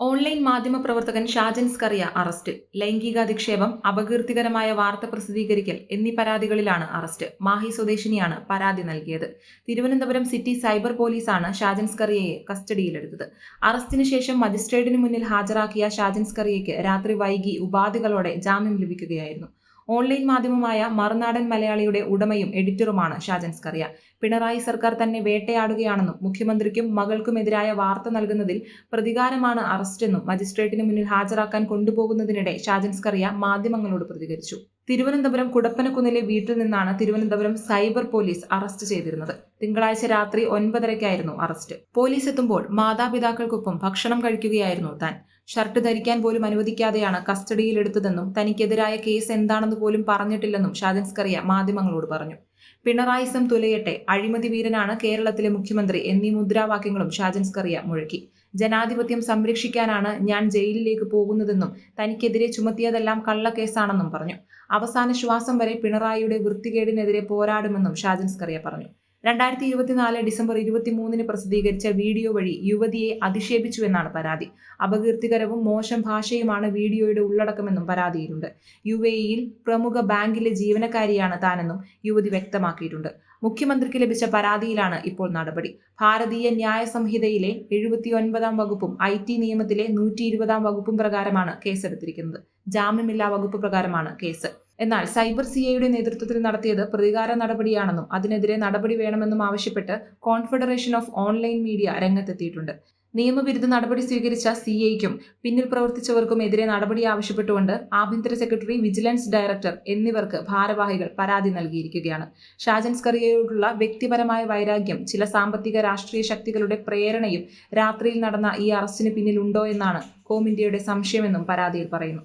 Online മാധ്യമ പ്രവർത്തകൻ Shajan Scaria arrest. ലൈംഗികാധിക്ഷേപം അപകീർത്തികരമായ വാർത്ത പ്രസിദ്ധീകരിക്കൽ എന്നീ പരാതികളിലാണ് അറസ്റ്റ്. മാഹി സ്വദേശിനിയാണ് പരാതി നൽകിയത്. തിരുവനന്തപുരം സിറ്റി സൈബർ പോലീസാണ് ഷാജൻ സ്കറിയയെ കസ്റ്റഡിയിലെടുത്തത്. അറസ്റ്റിന് ശേഷം മജിസ്ട്രേറ്റിന് മുന്നിൽ ഹാജരാക്കിയ ഷാജൻ സ്കറിയയ്ക്ക് രാത്രി വൈകി ഉപാധികളോടെ ജാമ്യം ലഭിക്കുകയായിരുന്നു. ഓൺലൈൻ മാധ്യമമായ മറുനാടൻ മലയാളിയുടെ ഉടമയും എഡിറ്ററുമാണ് ഷാജൻ സ്കറിയ. പിണറായി സർക്കാർ തന്നെ വേട്ടയാടുകയാണെന്നും മുഖ്യമന്ത്രിക്കും മകൾക്കുമെതിരായ വാർത്ത നൽകുന്നതിൽ പ്രതികാരമാണ് അറസ്റ്റെന്നും മജിസ്ട്രേറ്റിന് മുന്നിൽ ഹാജരാക്കാൻ കൊണ്ടുപോകുന്നതിനിടെ ഷാജൻ സ്കറിയ മാധ്യമങ്ങളോട് പ്രതികരിച്ചു. തിരുവനന്തപുരം കുടപ്പനക്കുന്നിലെ വീട്ടിൽ നിന്നാണ് തിരുവനന്തപുരം സൈബർ പോലീസ് അറസ്റ്റ് ചെയ്തിരുന്നത്. തിങ്കളാഴ്ച രാത്രി ഒൻപതരയ്ക്കായിരുന്നു അറസ്റ്റ്. പോലീസ് എത്തുമ്പോൾ മാതാപിതാക്കൾക്കൊപ്പം ഭക്ഷണം കഴിക്കുകയായിരുന്നു താൻ. ഷർട്ട് ധരിക്കാൻ പോലും അനുവദിക്കാതെയാണ് കസ്റ്റഡിയിലെടുത്തതെന്നും തനിക്കെതിരായ കേസ് എന്താണെന്ന് പോലും പറഞ്ഞിട്ടില്ലെന്നും ഷാജൻസ്കറിയ മാധ്യമങ്ങളോട് പറഞ്ഞു. പിണറായിസം തുലയട്ടെ അഴിമതി വീരനാണ് കേരളത്തിലെ മുഖ്യമന്ത്രി എന്നീ മുദ്രാവാക്യങ്ങളും ഷാജൻസ്കറിയ മുഴക്കി. ജനാധിപത്യം സംരക്ഷിക്കാനാണ് ഞാൻ ജയിലിലേക്ക് പോകുന്നതെന്നും തനിക്കെതിരെ ചുമത്തിയതെല്ലാം കള്ളക്കേസാണെന്നും പറഞ്ഞു. അവസാന ശ്വാസം വരെ പിണറായിയുടെ വൃത്തികേടിനെതിരെ പോരാടുമെന്നും ഷാജൻസ്കറിയ പറഞ്ഞു. രണ്ടായിരത്തി ഇരുപത്തിനാല് ഡിസംബർ ഇരുപത്തിമൂന്നിന് പ്രസിദ്ധീകരിച്ച വീഡിയോ വഴി യുവതിയെ അധിക്ഷേപിച്ചുവെന്നാണ് പരാതി. അപകീർത്തികരവും മോശം ഭാഷയുമാണ് വീഡിയോയുടെ ഉള്ളടക്കമെന്നും പരാതിയിലുണ്ട്. യു എ ഇയിൽ പ്രമുഖ ബാങ്കിലെ ജീവനക്കാരിയാണ് താനെന്നും യുവതി വ്യക്തമാക്കിയിട്ടുണ്ട്. മുഖ്യമന്ത്രിക്ക് ലഭിച്ച പരാതിയിലാണ് ഇപ്പോൾ നടപടി. ഭാരതീയ ന്യായ സംഹിതയിലെ എഴുപത്തിയൊൻപതാം വകുപ്പും ഐ ടി നിയമത്തിലെ നൂറ്റി ഇരുപതാം വകുപ്പും പ്രകാരമാണ് കേസെടുത്തിരിക്കുന്നത്. ജാമ്യമില്ലാ വകുപ്പ് പ്രകാരമാണ് കേസ്. എന്നാൽ സൈബർ സി ഐയുടെ നേതൃത്വത്തിൽ നടത്തിയത് പ്രതികാര നടപടിയാണെന്നും അതിനെതിരെ നടപടി വേണമെന്നും ആവശ്യപ്പെട്ട് കോൺഫെഡറേഷൻ ഓഫ് ഓൺലൈൻ മീഡിയ രംഗത്തെത്തിയിട്ടുണ്ട്. നിയമവിരുദ്ധ നടപടി സ്വീകരിച്ച സി ഐക്കും പിന്നിൽ പ്രവർത്തിച്ചവർക്കും എതിരെ നടപടി ആവശ്യപ്പെട്ടുകൊണ്ട് ആഭ്യന്തര സെക്രട്ടറി വിജിലൻസ് ഡയറക്ടർ എന്നിവർക്ക് ഭാരവാഹികൾ പരാതി നൽകിയിരിക്കുകയാണ്. ഷാജൻ സ്കറിയയോടുള്ള വ്യക്തിപരമായ വൈരാഗ്യം ചില സാമ്പത്തിക രാഷ്ട്രീയ ശക്തികളുടെ പ്രേരണയും രാത്രിയിൽ നടന്ന ഈ അറസ്റ്റിന് പിന്നിലുണ്ടോ എന്നാണ് കോം ഇന്ത്യയുടെ സംശയമെന്നും പരാതിയിൽ പറയുന്നു.